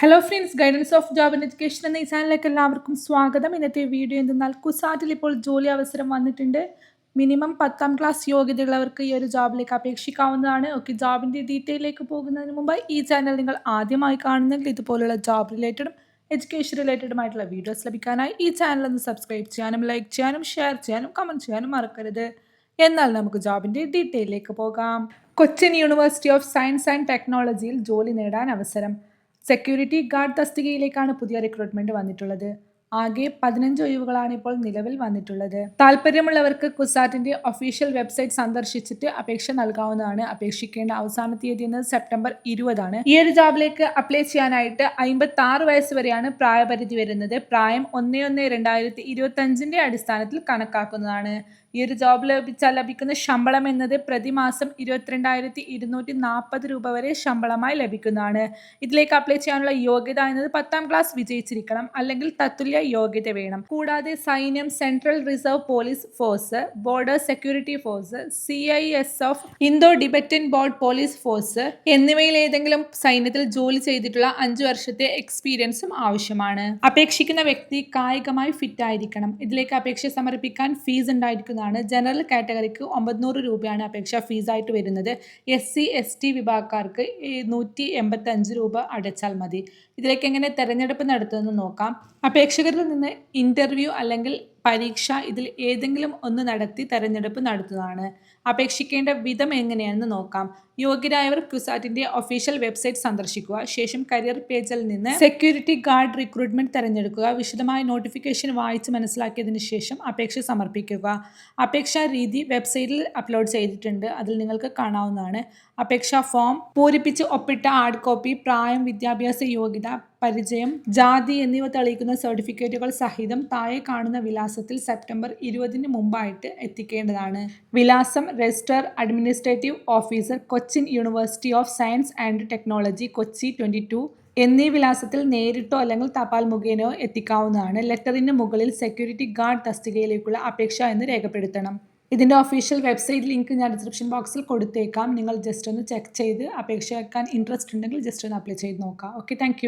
Hello friends guidance of job and education എന്ന ഈ ചാനലിലേക്ക് എല്ലാവർക്കും സ്വാഗതം. ഇന്നത്തെ വീഡിയോ എന്തെന്നാൽ കുസാറ്റിൽ ഇപ്പോൾ ജോലി അവസരം വന്നിട്ടുണ്ട്. മിനിമം പത്താം ക്ലാസ് യോഗ്യതയുള്ളവർക്ക് ഈ ഒരു ജോബിലേക്ക് അപേക്ഷിക്കാവുന്നതാണ്. ഓക്കെ ജോബിന്റെ ഡീറ്റെയിലേക്ക് പോകുന്നതിന് മുമ്പ് ഈ ചാനൽ നിങ്ങൾ ആദ്യമായി കാണുന്നെങ്കിൽ ഇതുപോലുള്ള ജോബ് റിലേറ്റഡും എഡ്യൂക്കേഷൻ റിലേറ്റഡുമായിട്ടുള്ള വീഡിയോസ് ലഭിക്കാനായി ഈ ചാനൽ ഒന്ന് സബ്സ്ക്രൈബ് ചെയ്യാനും ലൈക്ക് ചെയ്യാനും ഷെയർ ചെയ്യാനും കമന്റ് ചെയ്യാനും മറക്കരുത്. എന്നാൽ നമുക്ക് ജോബിന്റെ ഡീറ്റെയിലേക്ക് പോകാം. Cochin university of science and ടെക്നോളജിയിൽ ജോലി നേടാൻ അവസരം. സെക്യൂരിറ്റി ഗാർഡ് തസ്തികയിലേക്കാണ് പുതിയ റിക്രൂട്ട്മെന്റ് വന്നിട്ടുള്ളത്. ആകെ പതിനഞ്ച് ഒഴിവുകളാണ് ഇപ്പോൾ നിലവിൽ വന്നിട്ടുള്ളത്. താല്പര്യമുള്ളവർക്ക് കുസാറ്റിന്റെ ഒഫീഷ്യൽ വെബ്സൈറ്റ് സന്ദർശിച്ചിട്ട് അപേക്ഷ നൽകാവുന്നതാണ്. അപേക്ഷിക്കേണ്ട അവസാന തീയതി എന്നത് സെപ്റ്റംബർ ഇരുപതാണ്. ഈ ഒരു ജോബിലേക്ക് അപ്ലൈ ചെയ്യാനായിട്ട് അമ്പത്തി ആറ് വയസ്സ് വരെയാണ് പ്രായപരിധി വരുന്നത്. പ്രായം ഒന്ന് ഒന്ന് രണ്ടായിരത്തി ഇരുപത്തി അഞ്ചിന്റെ അടിസ്ഥാനത്തിൽ കണക്കാക്കുന്നതാണ്. ഈ ഒരു ജോബ് ലഭിച്ചാൽ ലഭിക്കുന്ന ശമ്പളം എന്നത് പ്രതിമാസം ഇരുപത്തിരണ്ടായിരത്തി ഇരുന്നൂറ്റി നാൽപ്പത് രൂപ വരെ ശമ്പളമായി ലഭിക്കുന്നതാണ്. ഇതിലേക്ക് അപ്ലൈ ചെയ്യാനുള്ള യോഗ്യത എന്നത് പത്താം ക്ലാസ് വിജയിച്ചിരിക്കണം. അല്ലെങ്കിൽ തത്തുല്യ യോഗ്യത വേണം. കൂടാതെ സൈന്യം central reserve police force border security force C I S of Indo Tibetan border police force എന്നിവയിൽ ഏതെങ്കിലും സൈന്യത്തിൽ ജോലി ചെയ്തിട്ടുള്ള അഞ്ചു വർഷത്തെ എക്സ്പീരിയൻസും ആവശ്യമാണ്. അപേക്ഷിക്കുന്ന വ്യക്തി കായികമായി ഫിറ്റ് ആയിരിക്കണം. ഇതിലേക്ക് അപേക്ഷ സമർപ്പിക്കാൻ ഫീസ് ഉണ്ടായിരിക്കുന്നതാണ് ജനറൽ കാറ്റഗറിക്ക് ഒമ്പതിനൂറ് രൂപയാണ് അപേക്ഷാ ഫീസായിട്ട് വരുന്നത്. എസ് സി എസ് ടി വിഭാഗക്കാർക്ക് നൂറ്റി എൺപത്തഞ്ച് രൂപ അടച്ചാൽ മതി. ഇതിലേക്ക് എങ്ങനെ തെരഞ്ഞെടുപ്പ് നടത്തുമെന്ന് നോക്കാം. അപേക്ഷകരിൽ നിന്ന് ഇന്റർവ്യൂ അല്ലെങ്കിൽ പരീക്ഷ ഇതിൽ ഏതെങ്കിലും ഒന്ന് നടത്തി തെരഞ്ഞെടുപ്പ് നടത്തുന്നതാണ്. അപേക്ഷിക്കേണ്ട വിധം എങ്ങനെയാണെന്ന് നോക്കാം. യോഗ്യരായവർ ക്യുസാറ്റിന്റെ ഒഫീഷ്യൽ വെബ്സൈറ്റ് സന്ദർശിക്കുക. ശേഷം കരിയർ പേജിൽ നിന്ന് സെക്യൂരിറ്റി ഗാർഡ് റിക്രൂട്ട്മെന്റ് തിരഞ്ഞെടുക്കുക. വിശദമായ നോട്ടിഫിക്കേഷൻ വായിച്ച് മനസ്സിലാക്കിയതിന് ശേഷം അപേക്ഷ സമർപ്പിക്കുക. അപേക്ഷാ രീതി വെബ്സൈറ്റിൽ അപ്ലോഡ് ചെയ്തിട്ടുണ്ട്. അതിൽ നിങ്ങൾക്ക് കാണാവുന്നതാണ്. അപേക്ഷാ ഫോം പൂരിപ്പിച്ച് ഒപ്പിട്ട ഹാർഡ് കോപ്പി പ്രായം വിദ്യാഭ്യാസ യോഗ്യത പരിചയം ജാതി എന്നിവ തെളിയിക്കുന്ന സർട്ടിഫിക്കറ്റുകൾ സഹിതം താഴെ കാണുന്ന വിലാസത്തിൽ സെപ്റ്റംബർ ഇരുപതിന് മുമ്പായിട്ട് എത്തിക്കേണ്ടതാണ്. വിലാസം registrar administrative officer Cochin university of science and technology Kochi twenty എന്നീ വിലാസത്തിൽ നേരിട്ടോ അല്ലെങ്കിൽ തപാൽ മുഖേനയോ എത്തിക്കാവുന്നതാണ്. ലെറ്ററിന് മുകളിൽ സെക്യൂരിറ്റി ഗാർഡ് തസ്തികയിലേക്കുള്ള അപേക്ഷ എന്ന് രേഖപ്പെടുത്തണം. ഇതിന്റെ ഒഫീഷ്യൽ വെബ്സൈറ്റ് ലിങ്ക് ഞാൻ ഡിസ്ക്രിപ്ഷൻ ബോക്സിൽ കൊടുത്തേക്കാം. നിങ്ങൾ ജസ്റ്റ് ഒന്ന് ചെക്ക് ചെയ്ത് അപേക്ഷ വെക്കാൻ ഇൻട്രസ്റ്റ് ഉണ്ടെങ്കിൽ ജസ്റ്റ് ഒന്ന് അപ്ലൈ ചെയ്ത് നോക്കാം. Okay thank